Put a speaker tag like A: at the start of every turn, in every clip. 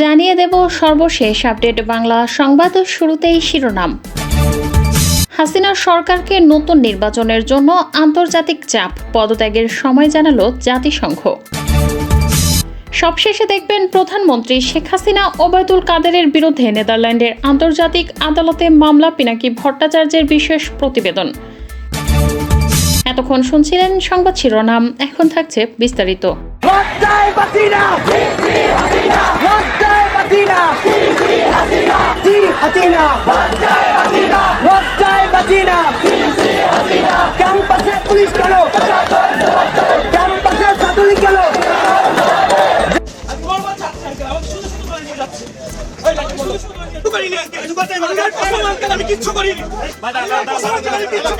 A: জানিয়ে দেব সর্বশেষ আপডেট বাংলা সংবাদ শুরুতেই শিরোনাম। হাসিনা সরকারকে নতুন নির্বাচনের জন্য আন্তর্জাতিক চাপ, পদত্যাগের সময় জানাল জাতিসংঘ। সবশেষে দেখবেন প্রধানমন্ত্রী শেখ হাসিনা ওবায়দুল কাদেরের বিরুদ্ধে নেদারল্যান্ডের আন্তর্জাতিক আদালতে মামলা, পিনাকি ভট্টাচার্যের বিশেষ প্রতিবেদন। এতক্ষণ শুনছিলেন সংবাদ শিরোনাম, এখন থাকছে বিস্তারিত।
B: বাসিনা জি হাসিনা লজ্জায় বাসিনা ক্যাম্পাসে পুলিশ কেন ক্যাম্পাসে ছাত্রলীগ কেন
C: আমি কিচ্ছু করিনি আল্লাহর কসম আমি কিচ্ছু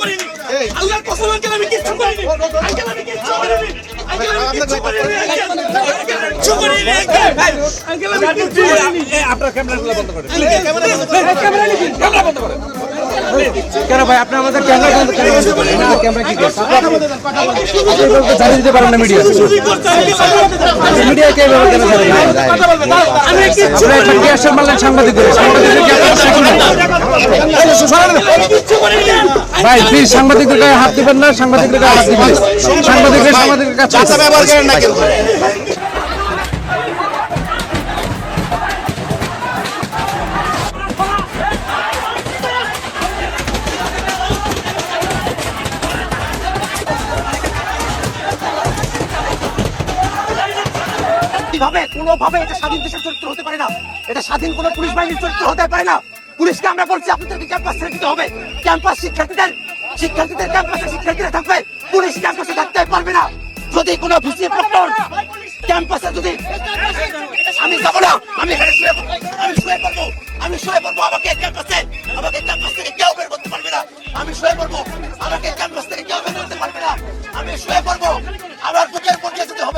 C: করিনি আমি কিচ্ছু করিনি আমি কিচ্ছু করিনি
D: কেন ভাই আপনি আমাদের ক্যামেরা দিতে পারেন না মিডিয়া মিডিয়া এভাবে কেন সাংবাদিকদের সাংবাদিকদের ভাই সাংবাদিকদের হাত দিবেন না সাংবাদিকদের হাত দিবেন সাংবাদিকদের সাংবাদিকের কাছে
E: ব্যবহার করেন না
B: কীভাবে কোনোভাবে এটা স্বাধীন দেশের চরিত্র হতে পারে না। এটা স্বাধীন কোনো পুলিশ বাহিনীর চরিত্র হতে পারে না। পুলিশকে আমরা বলছি, আপনাদেরকে ক্যাম্পাস ছেড়ে দিতে হবে। ক্যাম্পাস শিক্ষার্থীদের শিক্ষার্থীদের ক্যাম্পাসে শিক্ষার্থীরা থাকবে। পুলিশ ক্যাম্পাসে থাকতে পারবে না। যদি কোনো ভিসি প্রক্টর ক্যাম্পাসে যদি আমি যাব না। আমি আমি শুয়ে পড়ব। আমি শুয়ে পড়ব। আমাকে ক্যাম্পাসে আমাকে ক্যাম্পাস থেকে কেউ বের করতে পারবে না। আমি শুয়ে পড়ব। আমাকে ক্যাম্পাস থেকে কেউ বের করতে পারবে না। আমি শুয়ে পড়ব। আমার বুকের পর্যায়ে যেতে হবে।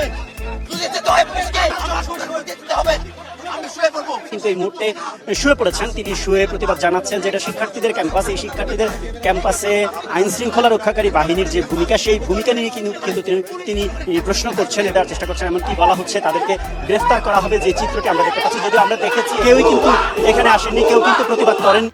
F: কিন্তু এই মুহূর্তে শুয়ে পড়েছেন। তিনি শুয়ে প্রতিবাদ জানাচ্ছেন যেটা শিক্ষার্থীদের ক্যাম্পাস। এই শিক্ষার্থীদের ক্যাম্পাসে আইন শৃঙ্খলা রক্ষাকারী বাহিনীর যে ভূমিকা, সেই ভূমিকা নিয়ে কিন্তু কিন্তু তিনি- প্রশ্ন করছেন এটার চেষ্টা করছেন। এমনকি বলা হচ্ছে তাদেরকে গ্রেফতার করা হবে। যে চিত্রটি আমরা দেখতে পাচ্ছি, যদিও আমরা দেখেছি, কেউই কিন্তু এখানে আসেনি কেউ কিন্তু প্রতিবাদ করেন।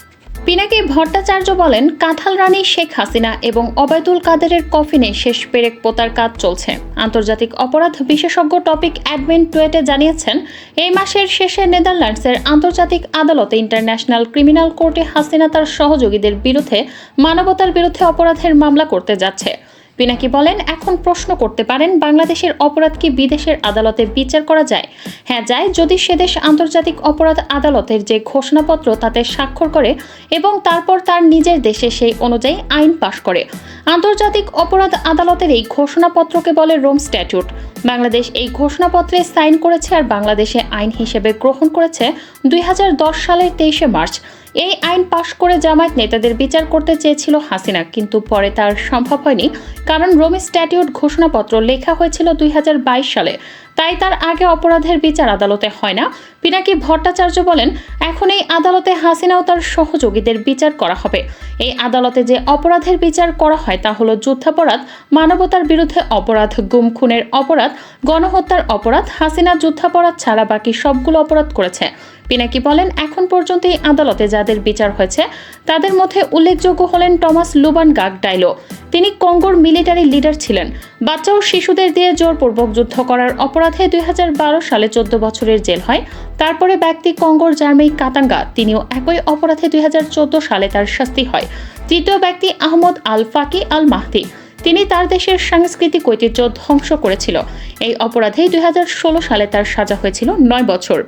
A: পিনাকি ভট্টাচার্য বলেন, কাঁঠাল রানী শেখ হাসিনা এবং অবায়দুল কাদেরের কফিনে শেষ পেরেক পোতার কাজ চলছে। আন্তর্জাতিক অপরাধ বিশেষজ্ঞ টপিক অ্যাডমিন টুয়েটে জানিয়েছেন, এই মাসের শেষে নেদারল্যান্ডসের আন্তর্জাতিক আদালতে ইন্টারন্যাশনাল ক্রিমিনাল কোর্টে হাসিনা তার সহযোগীদের বিরুদ্ধে মানবতার বিরুদ্ধে অপরাধের মামলা করতে যাচ্ছে। পিনাকি বলেন, এখন প্রশ্ন করতে পারেন, বাংলাদেশের অপরাধ কি বিদেশের আদালতে বিচার করা যায়? হ্যাঁ যায়, যদি সে দেশ আন্তর্জাতিক অপরাধ আদালতের যে ঘোষণাপত্র তাতে স্বাক্ষর করে এবং তারপর তার নিজের দেশে সেই অনুযায়ী আইন পাশ করে। আন্তর্জাতিক অপরাধ আদালতের এই ঘোষণাপত্রকে বলে রোম স্ট্যাটিউট বাংলাদেশ এই ঘোষণাপত্রে সাইন করেছে আর বাংলাদেশে আইন হিসেবে গ্রহণ করেছে দুই হাজার দশ সালের তেইশে মার্চ। এই আইন পাশ করে জামায়াত নেতাদের বিচার করতে চেয়েছিল হাসিনা, কিন্তু পরে তার সম্ভব হয়নি। কারণ রোমি স্ট্যাটিউট ঘোষণাপত্র লেখা হয়েছিল দুই হাজার বাইশ সালে। তাই তার আগে অপরাধের বিচার আদালতে হয় না। পিনাকি ভট্টাচার্য বলেন, এখন এই আদালতে হাসিনা ও তার সহযোগীদের বিচার করা হবে। এই আদালতে যে অপরাধের বিচার করা হয় তা হলো যুদ্ধাপরাধ, মানবতার বিরুদ্ধে অপরাধ, গুম, খুনের অপরাধ, গণহত্যার অপরাধ, হাসিনা যুদ্ধাপরাধ ছাড়া বাকি সবগুলো অপরাধ করেছে। পিনাকি বলেন, এখন পর্যন্ত এই আদালতে যাদের বিচার হয়েছে, তাদের মধ্যে উল্লেখযোগ্য হলেন টমাস লুবান গাগ ডাইলো। তিনি কঙ্গোর মিলিটারি লিডার ছিলেন। বাচ্চা ও শিশুদের দিয়ে জোরপূর্বক যুদ্ধ করার অপরাধে দুই সালে চোদ্দ বছরের জেল হয়। তারপরে ব্যক্তি কঙ্গোর জার্মেই কাতাঙ্গা, তিনিও একই অপরাধে দুই হাজার চোদ্দ সালে তার শাস্তি হয়। তৃতীয় ব্যক্তি আহমদ আল ফাকি আল মাহদি তিনি তার দেশের সাংস্কৃতিক ঐতিহ্য ধ্বংস করেছিল। এই অপরাধেই দুই সালে তার সাজা হয়েছিল নয় বছর।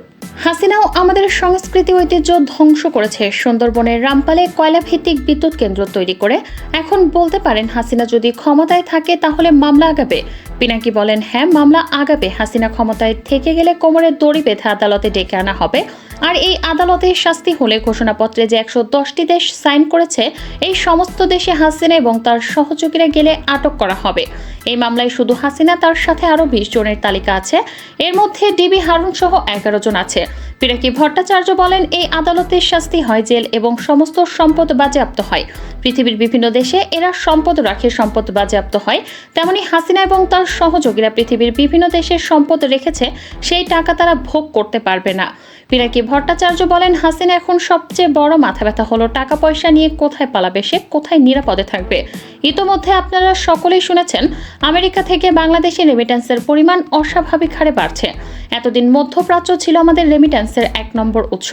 A: হাসিনাও আমাদের সংস্কৃতি ঐতিহ্য ধ্বংস করেছে। সুন্দরবনের রামপালে কয়লা ভিত্তিক বিদ্যুৎ কেন্দ্র তৈরি করে। এখন বলতে পারেন, হাসিনা যদি ক্ষমতায় থাকে, তাহলে মামলা আগাবে। পিনাকি বলেন হ্যাঁ মামলা আগাবে। হাসিনা ক্ষমতায় থেকে গেলে কোমরে দড়ি বেঁধে আদালতে ডেকে আনা হবে। আর এই আদালতের শাস্তি হলে ঘোষণাপত্রে যে একশো দশটি দেশ সাইন করেছে, এই সমস্ত দেশে হাসিনা এবং তার সহযোগীরা গেলে আটক করা হবে। এই মামলায় শুধু হাসিনা, তার সাথে আরও বিশ জনের তালিকা আছে। এর মধ্যে ডিবি হারুন সহ এগারো জন আছে। আছে পিনাকি ভট্টাচার্য বলেন, এই আদালতের শাস্তি হয় জেল এবং সমস্ত সম্পদ বাজেয়াপ্ত হয়। পৃথিবীর বিভিন্ন দেশে এরা সম্পদ রাখে, সম্পদ বাজেয়াপ্ত হয়। তেমনি হাসিনা এবং তার সহযোগীরা পৃথিবীর বিভিন্ন দেশের সম্পদ রেখেছে, সেই টাকা তারা ভোগ করতে পারবে না। পিনাকি ভট্টাচার্য বলেন, হাসিনা এখন সবচেয়ে বড় মাথা ব্যথা হলো টাকা পয়সা নিয়ে কোথায় পালাবে, সে কোথায় নিরাপদে থাকবে। ইতোমধ্যে আপনারা সকলেই শুনেছেন, আমেরিকা থেকে বাংলাদেশে রেমিটেন্সের পরিমাণ অস্বাভাবিক হারে বাড়ছে। এতদিন মধ্যপ্রাচ্য ছিল আমাদের রেমিটেন্সের এক নম্বর উৎস।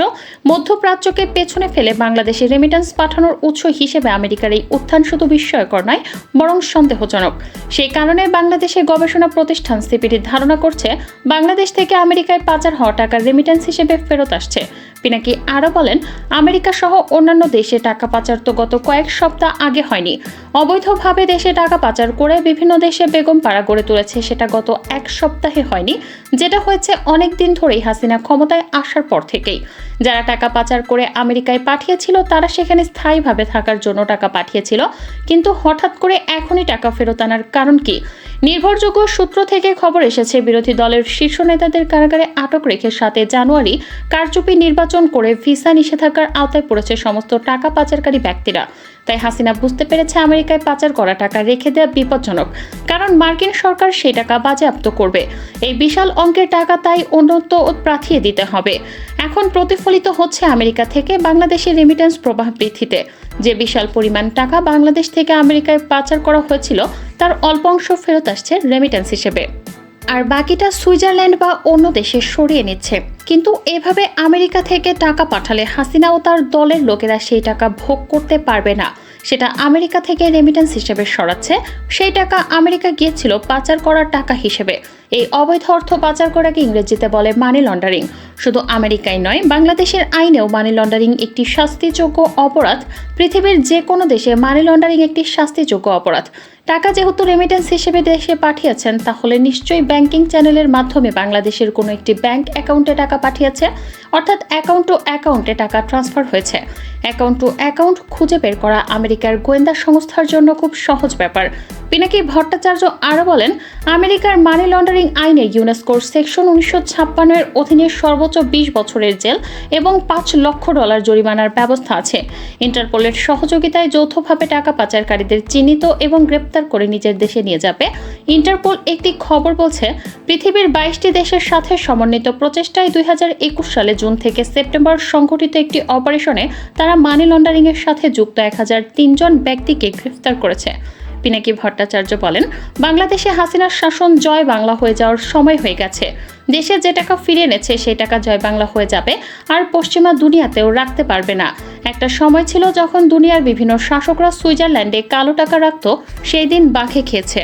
A: মধ্যপ্রাচ্যকে পেছনে ফেলে বাংলাদেশে রেমিটেন্স পাঠানোর উৎস হিসেবে আমেরিকার এই উত্থান শুধু বিস্ময়কর নয়, বরং সন্দেহজনক। সেই কারণে বাংলাদেশের গবেষণা প্রতিষ্ঠান সিপিডি ধারণা করছে, বাংলাদেশ থেকে আমেরিকায় পাচার হওয়া টাকা রেমিটেন্স হিসেবে ফেরত আসছে। পিনাকি আরও বলেন, আমেরিকা সহ অন্যান্য দেশে টাকা পাচার তো গত কয়েক সপ্তাহ আগে হয়নি। অবৈধভাবে দেশে টাকা পাচার করে বিভিন্ন দেশে বেগম পাড়া গড়ে তুলেছে সেটা গত এক সপ্তাহে হয়নি, যেটা হয়েছে অনেক দিন ধরেই হাসিনা ক্ষমতায় আসার পর থেকেই। যারা টাকা পাচার করে আমেরিকায় পাঠিয়েছিল, তারা সেখানে স্থায়ীভাবে থাকার জন্য টাকা পাঠিয়েছিল, কিন্তু হঠাৎ করে এখনই টাকা ফেরত আনার কারণ কি? নির্ভরযোগ্য সূত্র থেকে খবর এসেছে, বিরোধী দলের শীর্ষ নেতাদের কারাগারে আটক রেখে সাতে জানুয়ারি কারচুপি নির্বাচন করে ভিসা নিষেধাজ্ঞার আওতায় পড়েছে সমস্ত টাকা পাচারকারী ব্যক্তিরা। তাই হাসিনা বুঝতে পেরেছে আমেরিকায় পাচার করা টাকা রেখে দেওয়া বিপজ্জনক, কারণ মার্কিন সরকার সেই টাকা বাজেয়াপ্ত করবে। এই বিশাল অঙ্কের টাকা তাই অন্যত্র প্রাথিয়ে দিতে হবে। এখন প্রতিফলিত হচ্ছে আমেরিকা থেকে বাংলাদেশের রেমিটেন্স প্রবাহ বৃদ্ধিতে। যে বিশাল পরিমাণ টাকা বাংলাদেশ থেকে আমেরিকায় পাচার করা হয়েছিল, তার অল্প অংশ ফেরত আসছে রেমিটেন্স হিসেবে। আর বাকিটা সুইজারল্যান্ড বা অন্য দেশে সরিয়ে নিচ্ছে। কিন্তু এভাবে আমেরিকা থেকে টাকা পাঠালে হাসিনা ও তার দলের লোকেরা সেই টাকা ভোগ করতে পারবে না। সেটা আমেরিকা থেকে রেমিটেন্স হিসেবে সরাচ্ছে। সেই টাকা আমেরিকা গিয়েছিল পাচার করার টাকা হিসেবে। এই অবৈধ অর্থ পাচার করাকে ইংরেজিতে বলে মানি লন্ডারিং শুধু আমেরিকায় নয়, বাংলাদেশের আইনেও মানি লন্ডারিং একটি শাস্তিযোগ্য অপরাধ। পৃথিবীর যে কোনো দেশে মানি লন্ডারিং একটি শাস্তিযোগ্য অপরাধ। টাকা যেহেতু রেমিটেন্স হিসেবে দেশে পাঠিয়েছেন, তাহলে নিশ্চয়ই ব্যাংকিং চ্যানেলের মাধ্যমে বাংলাদেশের কোনো একটি ব্যাংক অ্যাকাউন্টে টাকা পাঠিয়েছে। অর্থাৎ অ্যাকাউন্ট টু অ্যাকাউন্টে টাকা ট্রান্সফার হয়েছে। অ্যাকাউন্ট টু অ্যাকাউন্ট খুঁজে বের করা আমেরিকার গোয়েন্দা সংস্থার জন্য খুব সহজ ব্যাপার। পিনাকি ভট্টাচার্য আরও বলেন, আমেরিকার মানি লন্ডারিং আইনে ইউনেস্কোর সেকশন উনিশশো ছাপ্পান্নের অধীনে সর্বোচ্চ বিশ বছরের জেল এবং পাঁচ লক্ষ ডলার জরিমানার ব্যবস্থা আছে। ইন্টারপোলের সহযোগিতায় যৌথভাবে টাকা পাচারকারীদের চিহ্নিত এবং গ্রেপ্তার করে নিজের দেশে নিয়ে যাবে। ইন্টারপোল একটি খবর বলছে, পৃথিবীর বাইশটি দেশের সাথে সমন্বিত প্রচেষ্টায় দুই হাজার একুশ সালে জুন থেকে সেপ্টেম্বর সংঘটিত একটি অপারেশনে তারা মানি লন্ডারিংয়ের সাথে যুক্ত এক তিনজন ব্যক্তিকে গ্রেফতার করেছে। পিনাকি ভট্টাচার্য বলেন, বাংলাদেশে হাসিনার শাসন জয় বাংলা হয়ে যাওয়ার সময় হয়ে গেছে। দেশে যে টাকা ফিরে এনেছে, সেই টাকা জয় বাংলা হয়ে যাবে আর পশ্চিমা দুনিয়াতেও রাখতে পারবে না। একটা সময় ছিল যখন দুনিয়ার বিভিন্ন শাসকরা সুইজারল্যান্ডে কালো টাকা রাখত, সেই দিন বাঘে খেয়েছে।